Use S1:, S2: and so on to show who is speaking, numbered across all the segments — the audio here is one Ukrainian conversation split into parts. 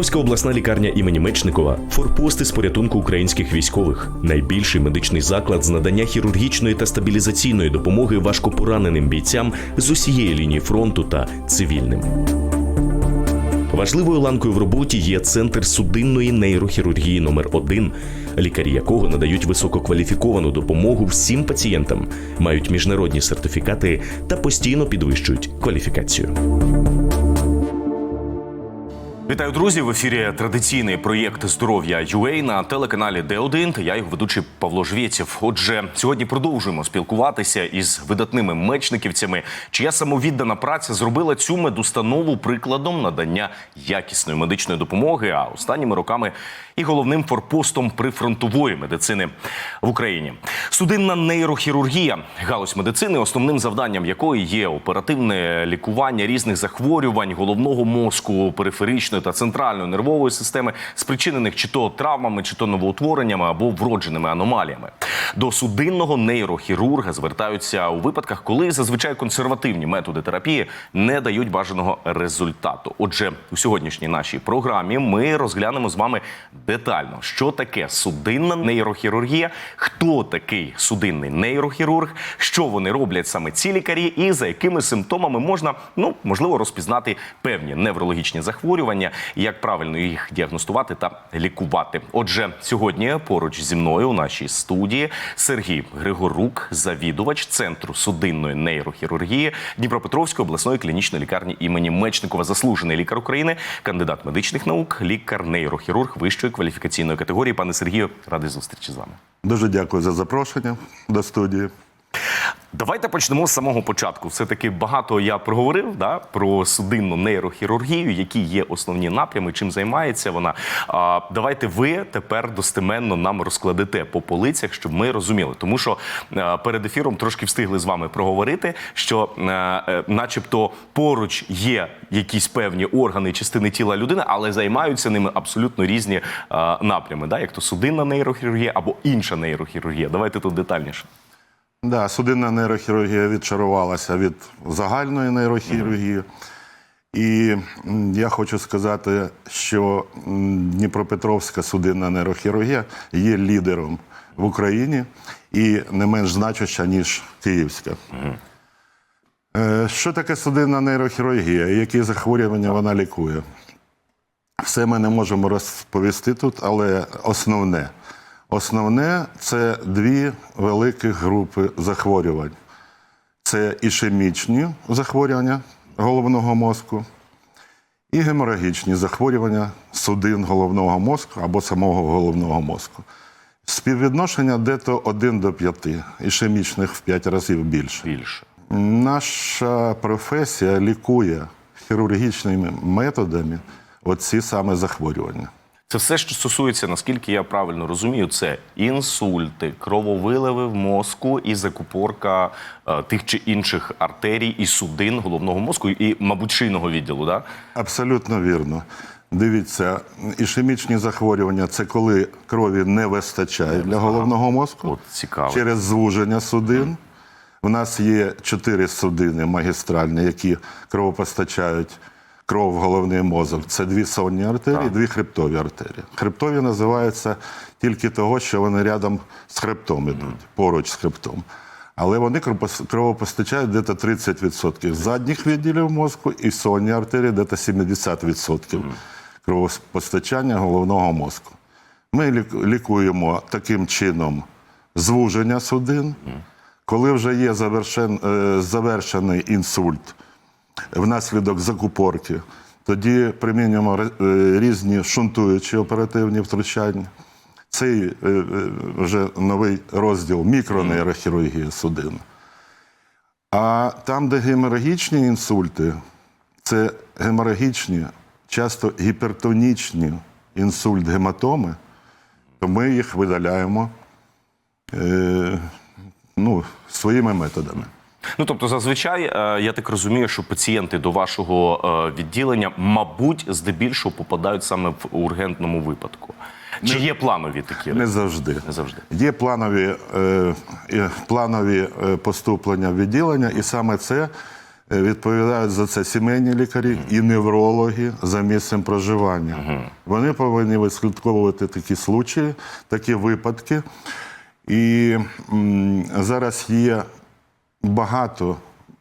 S1: Дніпропетровська обласна лікарня імені Мечникова форпости з порятунку українських військових, найбільший медичний заклад з надання хірургічної та стабілізаційної допомоги важкопораненим бійцям з усієї лінії фронту та цивільним. Важливою ланкою в роботі є центр судинної нейрохірургії номер 1 лікарі якого надають висококваліфіковану допомогу всім пацієнтам, мають міжнародні сертифікати та постійно підвищують кваліфікацію.
S2: Вітаю, друзі! В ефірі традиційний проєкт здоров'я UA на телеканалі Д1 та я його ведучий Павло Жвєців. Отже, сьогодні продовжуємо спілкуватися із видатними мечниківцями, чия самовіддана праця зробила цю медустанову прикладом надання якісної медичної допомоги, а останніми роками і головним форпостом прифронтової медицини в Україні. Судинна нейрохірургія галузь медицини, основним завданням якої є оперативне лікування різних захворювань головного мозку, периферичної та центральної нервової системи, спричинених чи то травмами, чи то новоутвореннями або вродженими аномаліями. До судинного нейрохірурга звертаються у випадках, коли зазвичай консервативні методи терапії не дають бажаного результату. Отже, у сьогоднішній нашій програмі ми розглянемо з вами детально, що таке судинна нейрохірургія, хто такий судинний нейрохірург, що вони роблять саме ці лікарі, і за якими симптомами можна ну можливо розпізнати певні неврологічні захворювання, як правильно їх діагностувати та лікувати. Отже, сьогодні поруч зі мною у нашій студії Сергій Григорук, завідувач центру судинної нейрохірургії Дніпропетровської обласної клінічної лікарні імені Мечникова, заслужений лікар України, кандидат медичних наук, лікар-нейрохірург вищої кваліфікаційної категорії. Пане Сергію, радий зустрічі з вами.
S3: Дуже дякую за запрошення до студії.
S2: Давайте почнемо з самого початку. Все таки багато я проговорив да, про судинну нейрохірургію, які є основні напрями, чим займається вона. А, давайте ви тепер достеменно нам розкладете по полицях, щоб ми розуміли. Тому що е, перед ефіром трошки встигли з вами проговорити, що, е, е, начебто, поруч є якісь певні органи, частини тіла людини, але займаються ними абсолютно різні е, напрями, да, як то судинна нейрохірургія або інша нейрохірургія. Давайте тут детальніше.
S3: Да, судинна нейрохірургія відчарувалася від загальної нейрохірургії. І я хочу сказати, що Дніпропетровська судинна нейрохірургія є лідером в Україні і не менш значуща, ніж Київська. Е, Що таке судинна нейрохірургія? Які захворювання вона лікує? Все ми не можемо розповісти тут, але основне. Основне це дві великі групи захворювань. Це ішемічні захворювання головного мозку і геморагічні захворювання судин головного мозку або самого головного мозку. Співвідношення дето 1 до 5, ішемічних в 5 разів більше.
S2: Більше.
S3: Наша професія лікує хірургічними методами оці саме захворювання.
S2: Це все, що стосується, наскільки я правильно розумію, це інсульти, крововиливи в мозку і закупорка е, тих чи інших артерій і судин головного мозку і, мабуть, шийного відділу. Да?
S3: Абсолютно вірно. Дивіться, ішемічні захворювання це коли крові не вистачає для головного мозку
S2: От цікаво.
S3: через звуження судин. У нас є чотири судини магістральні, які кровопостачають кров в головний мозок. Це дві сонні артерії, дві хребтові артерії. Хребтові називаються тільки того, що вони рядом з хребтом ідуть, поруч з хребтом. Але вони кровопос- кровопостачають десь 30% задніх відділів мозку і сонні артерії десь 70% кровопостачання головного мозку. Ми лікуємо таким чином звуження судин. Коли вже є завершен, е, завершений інсульт внаслідок закупорки, тоді примінюємо е, різні шунтуючі оперативні втручання. Цей е, е, вже новий розділ мікронейрохірургія судин. А там, де геморагічні інсульти, це геморагічні, часто гіпертонічні інсульт гематоми, то ми їх видаляємо ну, своїми методами.
S2: Ну тобто, зазвичай е, я так розумію, що пацієнти до вашого е, відділення, мабуть, здебільшого попадають саме в ургентному випадку. Чи є планові такі
S3: Не завжди.
S2: Не завжди.
S3: Є планові, е, планові е, поступлення в відділення, і саме це Відповідають за це сімейні лікарі і неврологи за місцем проживання. Вони повинні вислідковувати такі случаї, такі випадки. І м, зараз є багато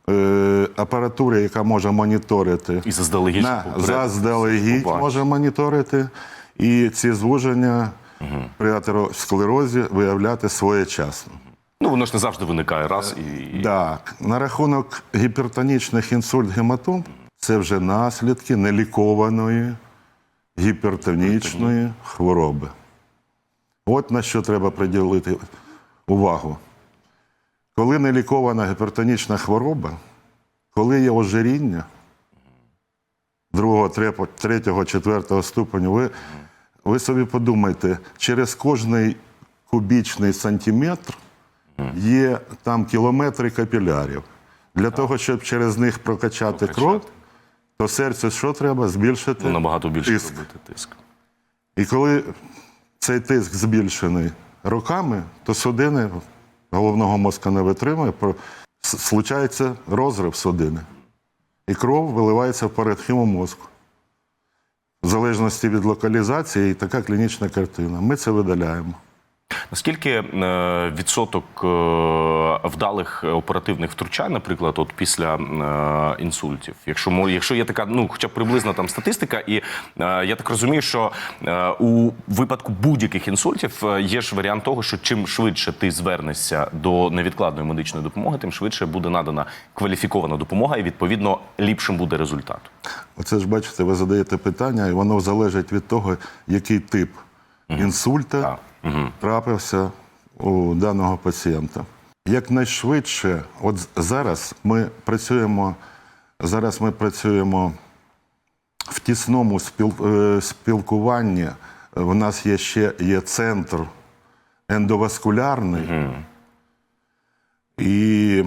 S3: е, апаратури, яка може моніторити
S2: І заздалегідь
S3: на, заздалегідь може моніторити, і ці звуження при атеросклерозі виявляти своєчасно.
S2: Ну, воно ж не завжди виникає раз і-
S3: Так, на рахунок гіпертонічних інсульт гематом це вже наслідки нелікованої гіпертонічної хвороби. От на що треба приділити увагу. Коли нелікована гіпертонічна хвороба, коли є ожиріння другого, третього, четвертого ступеню, ви, ви собі подумайте, через кожний кубічний сантиметр є там кілометри капілярів. Для того, щоб через них прокачати кров, то серцю що треба? Збільшити
S2: Ну, набагато більше
S3: тиск.
S2: тиск.
S3: І коли цей тиск збільшений роками, то судини головного мозка не витримує, случається розрив судини. І кров виливається в парадхіму мозку. В залежності від локалізації, і така клінічна картина. Ми це видаляємо.
S2: Наскільки е, відсоток е, вдалих оперативних втручань, наприклад, от після е, інсультів, якщо якщо є така, ну хоча б приблизна там статистика, і е, я так розумію, що е, у випадку будь-яких інсультів е, є ж варіант того, що чим швидше ти звернешся до невідкладної медичної допомоги, тим швидше буде надана кваліфікована допомога, і відповідно ліпшим буде результат.
S3: Оце ж бачите, ви задаєте питання, і воно залежить від того, який тип інсульта трапився у даного пацієнта. Якнайшвидше, от зараз ми працюємо, зараз ми працюємо в тісному е, спілкуванні. У нас є ще є центр ендоваскулярний, і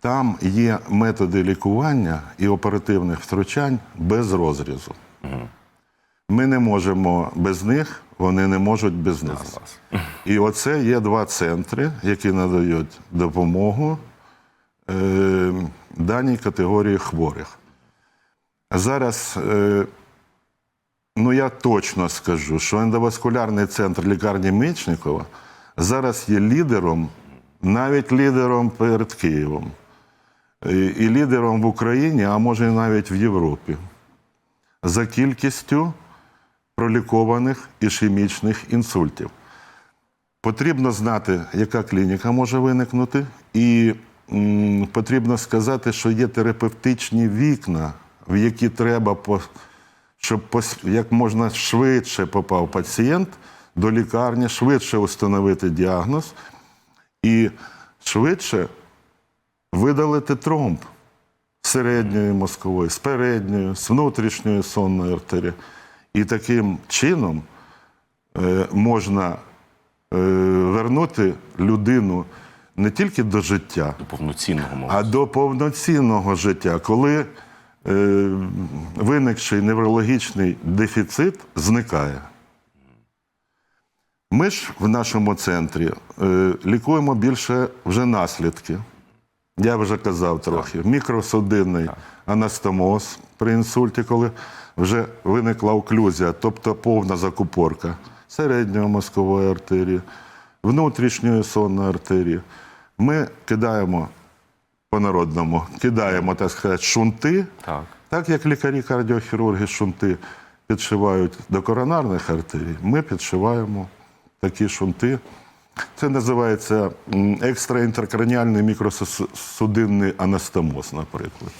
S3: там є методи лікування і оперативних втручань без розрізу. Ми не можемо без них, вони не можуть без нас. І оце є два центри, які надають допомогу е, даній категорії хворих. Зараз, е, ну я точно скажу, що ендоваскулярний центр лікарні Мечникова зараз є лідером, навіть лідером перед Києвом. І, і лідером в Україні, а може навіть в Європі. За кількістю пролікованих ішемічних інсультів. Потрібно знати, яка клініка може виникнути, і м, потрібно сказати, що є терапевтичні вікна, в які треба, щоб як можна швидше попав пацієнт до лікарні, швидше встановити діагноз і швидше видалити тромб середньої мозкової, з передньої, з внутрішньої сонної артерії. І таким чином е, можна е, вернути людину не тільки до життя,
S2: До повноцінного
S3: а до повноцінного життя, коли е, виникший неврологічний дефіцит зникає. Ми ж в нашому центрі лікуємо більше вже наслідки. Я вже казав трохи. Мікросудинний анастомоз при інсульті, коли вже виникла оклюзія, тобто повна закупорка середньої мозкової артерії, внутрішньої сонної артерії. Ми кидаємо по-народному, кидаємо, так сказати, шунти,
S2: Так.
S3: так як лікарі-кардіохірурги шунти підшивають до коронарних артерій, ми підшиваємо такі шунти. Це називається екстраінтеркраніальний мікросудинний анастомоз, наприклад.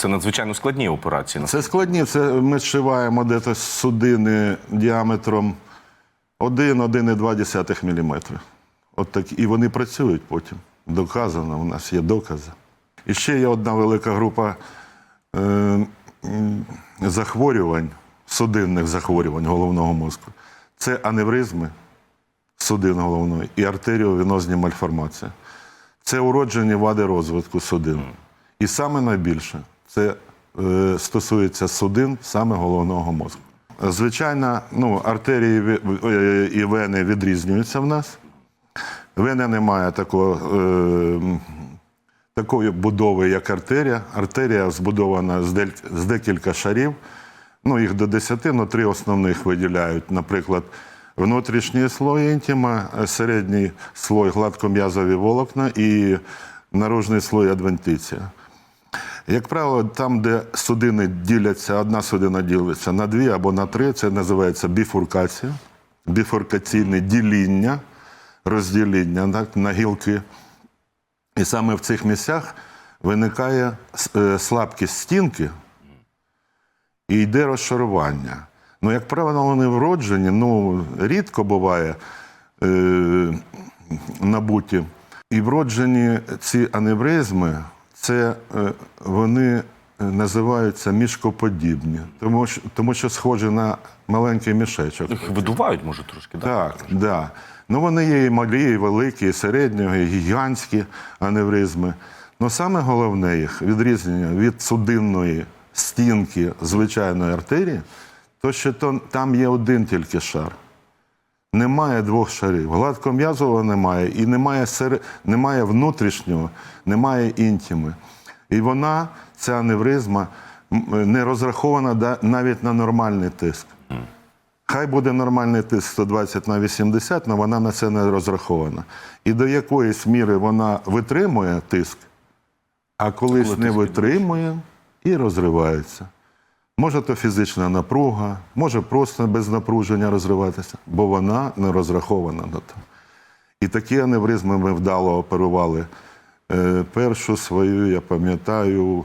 S2: Це надзвичайно складні операції.
S3: Це складні. Це ми зшиваємо десь судини діаметром 1-1,2 мм. От так, і вони працюють потім. Доказано, у нас є докази. І ще є одна велика група е, захворювань, судинних захворювань головного мозку. Це аневризми судин головної і артеріовенозні мальформації. Це уроджені вади розвитку судин. І саме найбільше це е, стосується судин саме головного мозку. Звичайно, ну, артерії е, і вени відрізнюються в нас. Вени немає такого, е, такої будови, як артерія. Артерія збудована з, дель- з декілька шарів. Ну, їх до 10, але три основних виділяють. Наприклад, внутрішній слой інтима, е, середній слой гладком'язові волокна і наружний слой адвентиція. Як правило, там, де судини діляться, одна судина ділиться на дві або на три, це називається біфуркація, біфуркаційне діління, роздіління так, на гілки. І саме в цих місцях виникає е, слабкість стінки і йде розшарування. Ну, як правило, вони вроджені, ну, рідко буває е, набуті. І вроджені ці аневризми, це е, вони е, називаються мішкоподібні, тому що, тому що схожі на маленький мішечок.
S2: Їх видувають, може, трошки, да?
S3: Так, да. Ну вони є і малі, і великі, і середні, і гігантські аневризми. Ну саме головне їх відрізнення від судинної стінки звичайної артерії, то що то, там є один тільки шар. Немає двох шарів. Гладком'язового немає, і немає, сер... немає внутрішнього, немає інтіми. І вона, ця аневризма, не розрахована навіть на нормальний тиск. Хай буде нормальний тиск 120 на 80, але вона на це не розрахована. І до якоїсь міри вона витримує тиск, а колись
S2: Коли
S3: не витримує і розривається. Може, то фізична напруга, може просто без напруження розриватися, бо вона не розрахована на то. І такі аневризми ми вдало оперували. Е, першу свою, я пам'ятаю,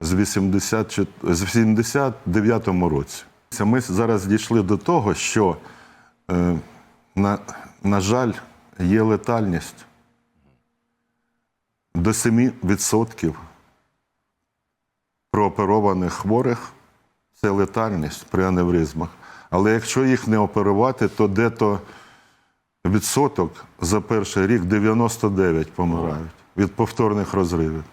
S3: з 80, чи- з 89-му році. Ми зараз дійшли до того, що, е, на, на жаль, є летальність до 7% прооперованих хворих це летальність при аневризмах. Але якщо їх не оперувати, то де-то відсоток за перший рік 99 помирають від повторних розривів.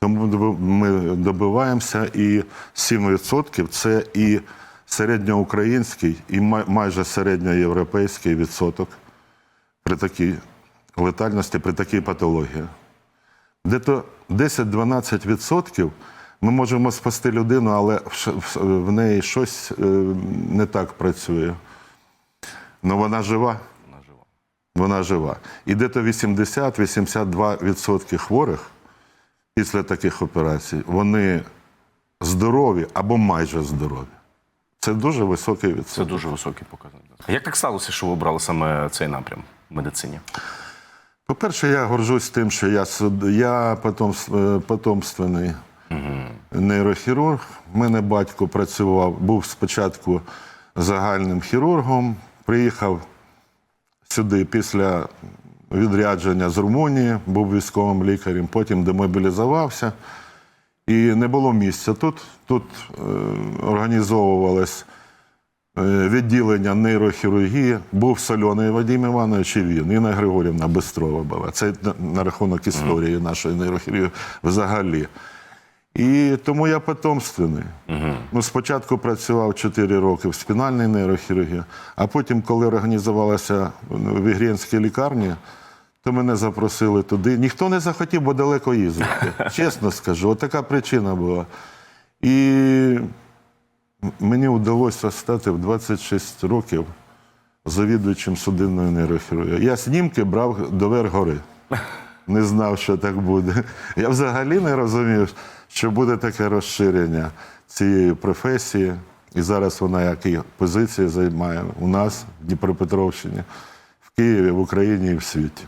S3: Тому ми добиваємося, і 7% це і середньоукраїнський, і майже середньоєвропейський відсоток при такій летальності, при такій патології. Де-то 10-12% ми можемо спасти людину, але в неї щось е, не так працює. Ну вона жива.
S2: Вона жива.
S3: Вона жива. І де-то 80-82% хворих після таких операцій, вони здорові або майже здорові. Це дуже високий відсоток.
S2: Це дуже високий показник. А як так сталося, що ви обрали саме цей напрям в медицині?
S3: По-перше, я горжусь тим, що я, я е, потомственний нейрохірург. У мене батько працював, був спочатку загальним хірургом, приїхав сюди після відрядження з Румунії, був військовим лікарем, потім демобілізувався. І не було місця тут. Тут е, організовувалось е, відділення нейрохірургії. Був Сольоний Вадим Іванович і він, Інна Григорівна Бистрова була. Це на, на рахунок історії нашої нейрохірургії взагалі. І тому я потомственний. Ну, спочатку працював 4 роки в спінальній нейрохірургії, а потім, коли організувалася в Ігрінській лікарні, то мене запросили туди. Ніхто не захотів, бо далеко їздити. Чесно скажу, от така причина була. І мені вдалося стати в 26 років завідувачем судинної нейрохірургії. Я знімки брав до Вергори. Не знав, що так буде. Я взагалі не розумів, що буде таке розширення цієї професії. І зараз вона які позиції займає у нас, в Дніпропетровщині, в Києві, в Україні і в світі.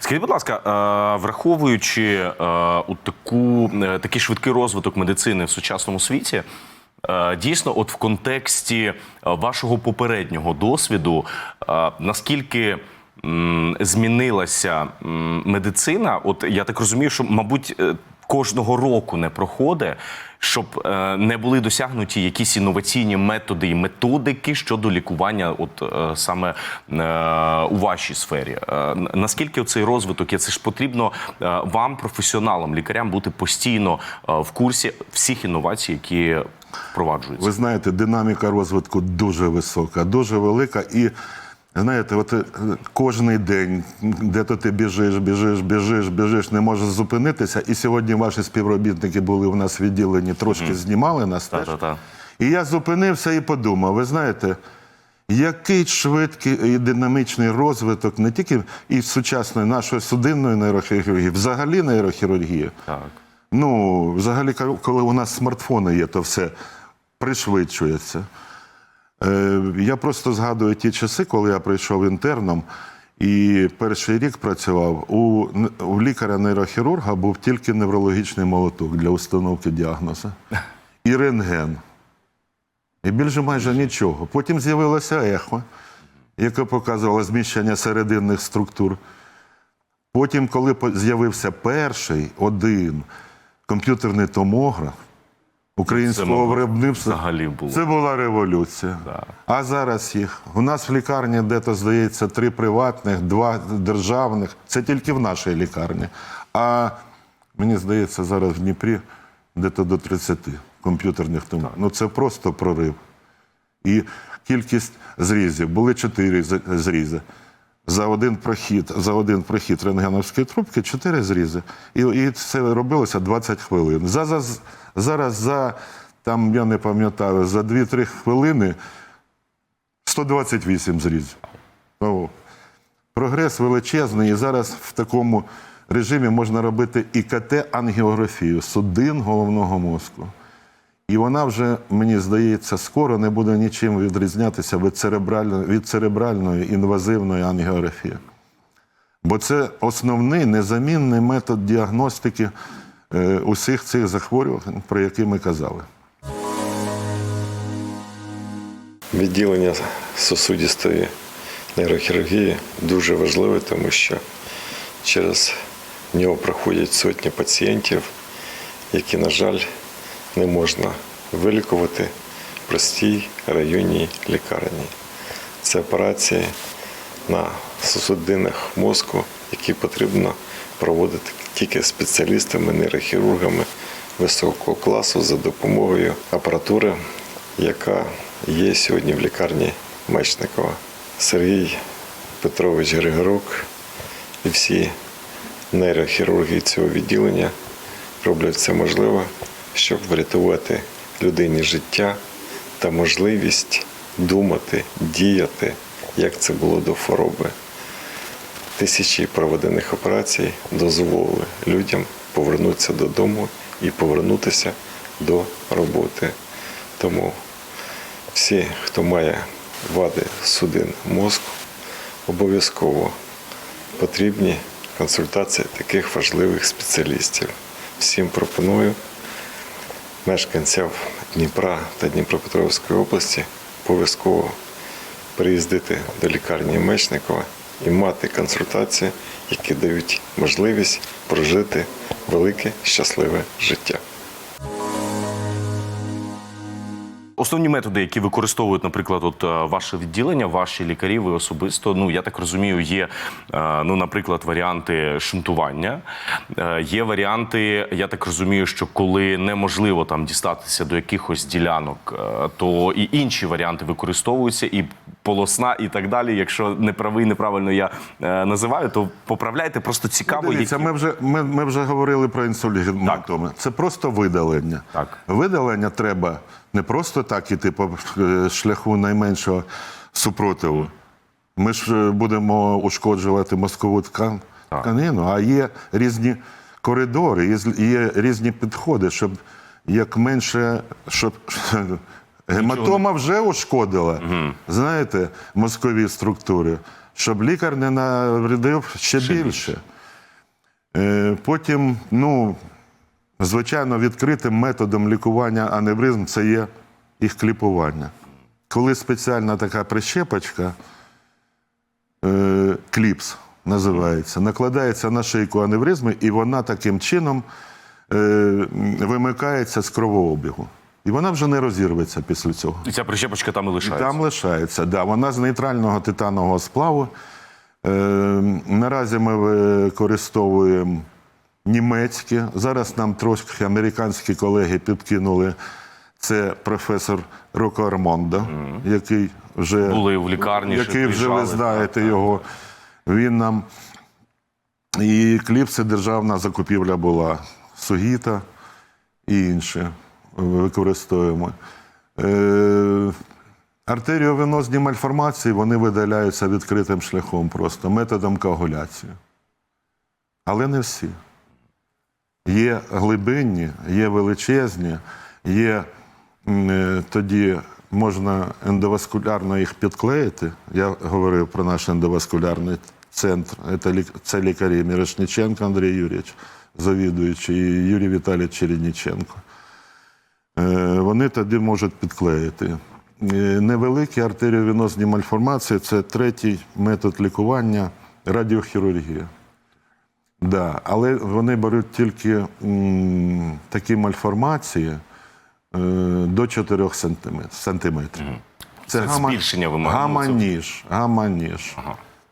S2: Скажіть, будь ласка, враховуючи у таку, е, такий швидкий розвиток медицини в сучасному світі, е, дійсно, от в контексті е, вашого попереднього досвіду, наскільки змінилася медицина? От я так розумію, що, мабуть, кожного року не проходить, щоб е, не були досягнуті якісь інноваційні методи і методики щодо лікування, от е, саме е, у вашій сфері. Наскільки цей розвиток є? Це ж потрібно вам, професіоналам, лікарям, бути постійно в курсі всіх інновацій, які впроваджуються.
S3: Ви знаєте, динаміка розвитку дуже висока, дуже велика. І Знаєте, от е, кожний день, де то ти біжиш, біжиш, біжиш, біжиш, не можеш зупинитися. І сьогодні ваші співробітники були у нас відділені, трошки знімали нас. теж.
S2: Та-та-та.
S3: І я зупинився і подумав: ви знаєте, який швидкий і динамічний розвиток не тільки і сучасної нашої судинної нейрохірургії, взагалі нейрохірургії.
S2: Так.
S3: Ну, взагалі, коли у нас смартфони є, то все пришвидшується. Е, я просто згадую ті часи, коли я прийшов інтерном і перший рік працював. У, у лікаря-нейрохірурга був тільки неврологічний молоток для установки діагнозу і рентген. І більше майже нічого. Потім з'явилося ехо, яке показувало зміщення серединних структур. Потім, коли з'явився перший один комп'ютерний томограф українського виробництва,
S2: взагалі було.
S3: це була революція.
S2: Да.
S3: А зараз їх. У нас в лікарні де-то, здається, три приватних, два державних. Це тільки в нашій лікарні. А мені здається, зараз в Дніпрі де-то до 30 комп'ютерних томографів. Ну це просто прорив. І кількість зрізів. Були чотири зрізи. За один прохід, за один прохід рентгеновської трубки чотири зрізи. І, і це робилося 20 хвилин. За, за, зараз за, там, я не пам'ятаю, за 2-3 хвилини 128 зрізів. Ну, прогрес величезний, і зараз в такому режимі можна робити ІКТ-ангіографію, судин головного мозку. І вона вже, мені здається, скоро не буде нічим відрізнятися від церебральної, від церебральної інвазивної ангіографії. Бо це основний незамінний метод діагностики е, усіх цих захворювань, про які ми казали.
S4: Відділення сосудістої нейрохірургії дуже важливе, тому що через нього проходять сотні пацієнтів, які, на жаль, не можна вилікувати в простій районній лікарні. Це операції на судинах мозку, які потрібно проводити тільки спеціалістами, нейрохірургами високого класу за допомогою апаратури, яка є сьогодні в лікарні Мечникова. Сергій Петрович Григорук і всі нейрохірурги цього відділення роблять все можливе, щоб врятувати людині життя та можливість думати, діяти, як це було до хвороби. Тисячі проведених операцій дозволили людям повернутися додому і повернутися до роботи. Тому всі, хто має вади судин мозку, обов'язково потрібні консультації таких важливих спеціалістів. Всім пропоную мешканцям Дніпра та Дніпропетровської області обов'язково приїздити до лікарні Мечникова і мати консультації, які дають можливість прожити велике щасливе життя.
S2: Основні методи, які використовують, наприклад, от е, ваше відділення, ваші лікарі, ви особисто. Ну я так розумію, є е, ну, наприклад, варіанти шунтування. Е, Є варіанти, я так розумію, що коли неможливо там дістатися до якихось ділянок, то і інші варіанти використовуються, і полосна, і так далі. Якщо не правий, неправильно я називаю, то поправляйте. Просто цікаво,
S3: Дивіться,
S2: які...
S3: ми вже, ми, ми вже говорили про інсулігематоми. Це просто видалення.
S2: Так.
S3: Видалення треба не просто так іти по е, шляху найменшого супротиву. Ми ж е, будемо ушкоджувати мозкову ткан, тканину, а є різні коридори, є, різні підходи, щоб як менше, щоб гематома вже ушкодила, знаєте, мозкові структури, щоб лікар не навредив ще, більше. Е, Потім, ну, звичайно, відкритим методом лікування аневризм це є їх кліпування. Коли спеціальна така прищепочка, е, кліпс називається, накладається на шийку аневризми, і вона таким чином е, вимикається з кровообігу. І вона вже не розірветься після цього.
S2: І ця прищепочка там і лишається.
S3: Там лишається, да. Вона з нейтрального титанового сплаву. Е, наразі ми використовуємо німецькі. Зараз нам трошки американські колеги підкинули Це професор Роко Армондо, який вже
S2: Були в лікарні,
S3: який вже ви знаєте
S2: так,
S3: його. Він нам і кліпси державна закупівля була Сугіта і інші використовуємо. Е, артеріовенозні мальформації вони видаляються відкритим шляхом, просто методом коагуляції. Але не всі. Є глибинні, є величезні, є е, тоді можна ендоваскулярно їх підклеїти. Я говорив про наш ендоваскулярний центр. Це, лікарі Мірошниченко Андрій Юрійович, завідуючий, і Юрій Віталійович Чередніченко. Е, Вони тоді можуть підклеїти. Е, Невеликі артеріовенозні мальформації це третій метод лікування радіохірургія. Да, але вони беруть тільки м, такі мальформації е, до 4 сантиметрів. сантиметрів.
S2: Це збільшення вимагається?
S3: Гамма-ніж. Гамма-ніж.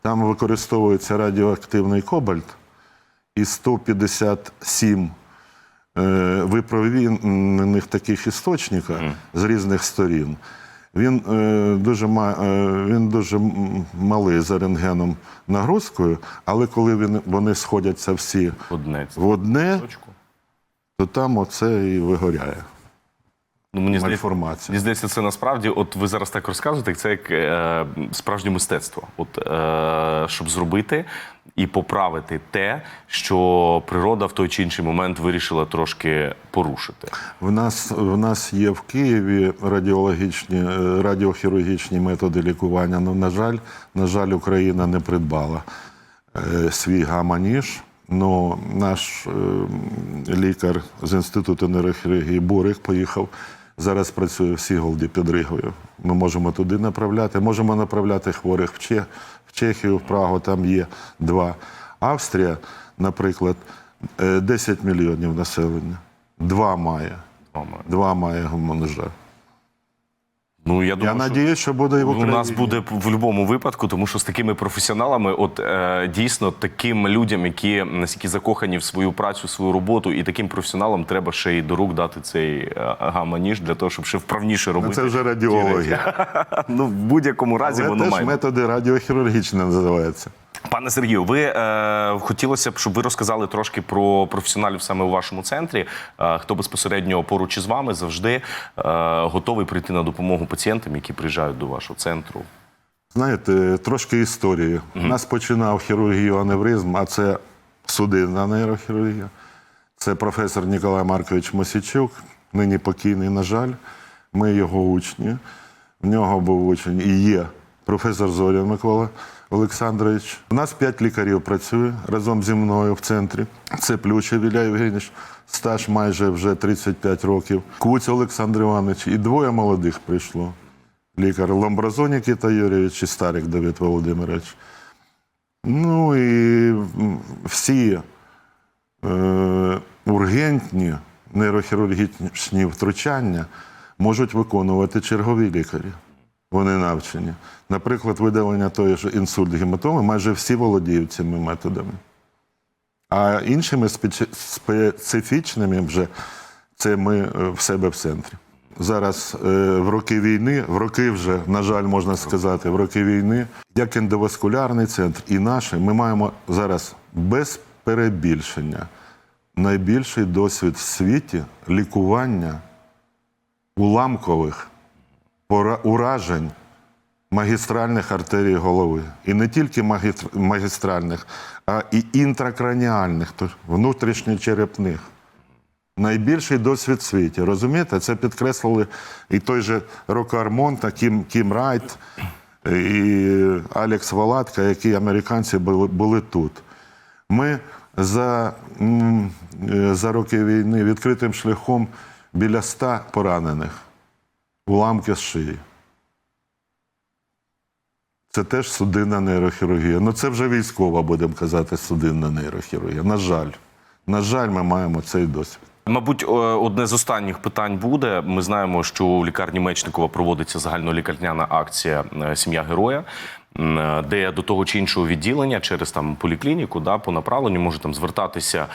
S3: Там використовується радіоактивний кобальт і 157 е, випромінених таких істочників з різних сторін. Він е, дуже, ма, е, він дуже малий за рентгеном нагрузкою, але коли він, вони сходяться всі
S2: Одне.
S3: в одне,
S2: Точку.
S3: то там оце і вигоряє.
S2: Ну, мені здається, мені здається, це насправді, от ви зараз так розказуєте, це як е, справжнє мистецтво. От е, щоб зробити і поправити те, що природа в той чи інший момент вирішила трошки порушити.
S3: В нас, в нас є в Києві радіологічні, е, радіохірургічні методи лікування. Ну, на жаль, на жаль, Україна не придбала е, свій гамма-ніж. Ну, наш е, лікар з інституту нейрохірургії Бурик поїхав. Зараз працює в Сіголді під Ригою. Ми можемо туди направляти. Можемо направляти хворих в, Че, в Чехію, в Прагу, там є два. Австрія, наприклад, е, 10 мільйонів населення. Два має. Два має гомоножа.
S2: Ну я
S3: Я
S2: думаю, що...
S3: надіюсь, що буде і в
S2: У нас буде в будь-якому випадку, тому що з такими професіоналами, от е, дійсно таким людям, які наскільки закохані в свою працю, в свою роботу, і таким професіоналам треба ще й до рук дати цей е, гамма-ніж для того, щоб ще вправніше
S3: Ну,
S2: робити.
S3: Це вже радіологія.
S2: Ну в будь-якому разі
S3: Але
S2: воно
S3: теж
S2: має.
S3: методи радіохірургічні називаються.
S2: Пане Сергію, ви е, хотілося б, щоб ви розказали трошки про професіоналів саме у вашому центрі. Е, хто безпосередньо поруч із вами завжди е, готовий прийти на допомогу пацієнтам, які приїжджають до вашого центру.
S3: Знаєте, трошки історії. У нас починав хірургію аневризм, а це судинна нейрохірургія. Це професор Ніколай Маркович Мосічук, нині покійний, на жаль. Ми його учні. В нього був учень і є професор Зорян Микола Олександрович. У нас п'ять лікарів працює разом зі мною в центрі. Це Плющев Ілля Євгенійович, стаж майже вже 35 років. Куць Олександр Іванович і двоє молодих прийшло. Лікар Ламбразон Нікіта Юрійович і Старик Давид Володимирович. Ну і всі е, ургентні нейрохірургічні втручання можуть виконувати чергові лікарі. Вони навчені. Наприклад, видалення тої ж інсульт гематоми майже всі володіють цими методами. А іншими специфічними вже це ми е, в себе в центрі. Зараз е, в роки війни, в роки вже, на жаль, можна сказати, в роки війни, як ендоваскулярний центр і наш, ми маємо зараз без перебільшення найбільший досвід в світі лікування уламкових уражень магістральних артерій голови. І не тільки магістральних, а і інтракраніальних, тобто внутрішньочерепних. Найбільший досвід в світі. Розумієте, це підкреслили і той же Роко Армонта, Кім, Кім Райт, і Алекс Валатка, які американці були, були тут. Ми за, е, за роки війни відкритим шляхом біля ста поранених, уламки шиї. Це теж судинна нейрохірургія. Ну це вже військова, будемо казати, судинна нейрохірургія. На жаль. На жаль, ми маємо цей досвід.
S2: Мабуть, одне з останніх питань буде. Ми знаємо, що у лікарні Мечникова проводиться загальнолікарняна акція е, Сім'я героя. М, де до того чи іншого відділення через там поліклініку, да, по направленню можуть там звертатися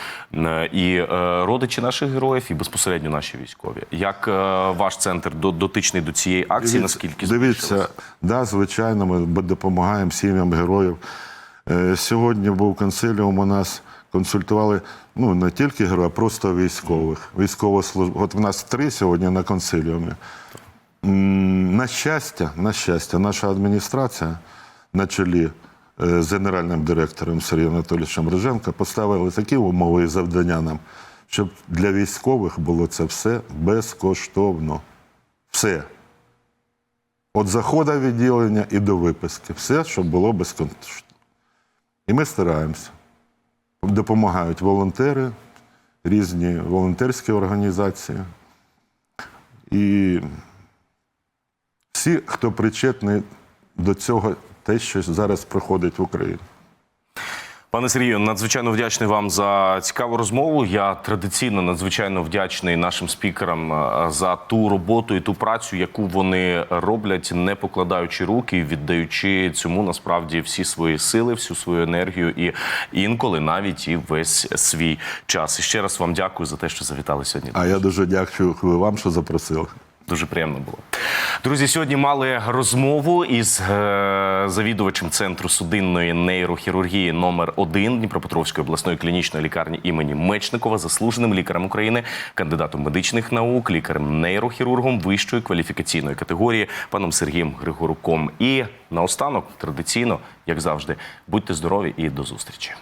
S2: і е, родичі наших героїв, і безпосередньо наші військові. Як е, ваш центр дотичний до цієї акції? наскільки
S3: дивіться, да, звичайно, ми допомагаємо сім'ям героїв. Е, Сьогодні був консиліум у нас. Консультували ну не тільки героїв, а просто військових. Військовослужб... От в нас три сьогодні на консиліумі. На щастя, на щастя, наша адміністрація на чолі е, з генеральним директором Сергієм Анатолійовичем Риженко поставили такі умови і завдання нам, щоб для військових було це все безкоштовно. Все. От заходу відділення і до виписки. Все, щоб було безкоштовно. І ми стараємося. Допомагають волонтери, різні волонтерські організації. І всі, хто причетний до цього, те, що зараз проходить в Україні.
S2: Пане Сергію, надзвичайно вдячний вам за цікаву розмову. Я традиційно надзвичайно вдячний нашим спікерам е, за ту роботу і ту працю, яку вони роблять, не покладаючи руки, віддаючи цьому насправді всі свої сили, всю свою енергію і інколи навіть і весь свій час. І ще раз вам дякую за те, що завітали сьогодні.
S3: А я дуже дякую вам, що запросили.
S2: Дуже приємно було. Друзі, сьогодні мали розмову із е, завідувачем центру судинної нейрохірургії номер 1 Дніпропетровської обласної клінічної лікарні імені Мечникова, заслуженим лікарем України, кандидатом медичних наук, лікарем-нейрохірургом вищої кваліфікаційної категорії, паном Сергієм Григоруком. І наостанок, традиційно, як завжди, будьте здорові і до зустрічі.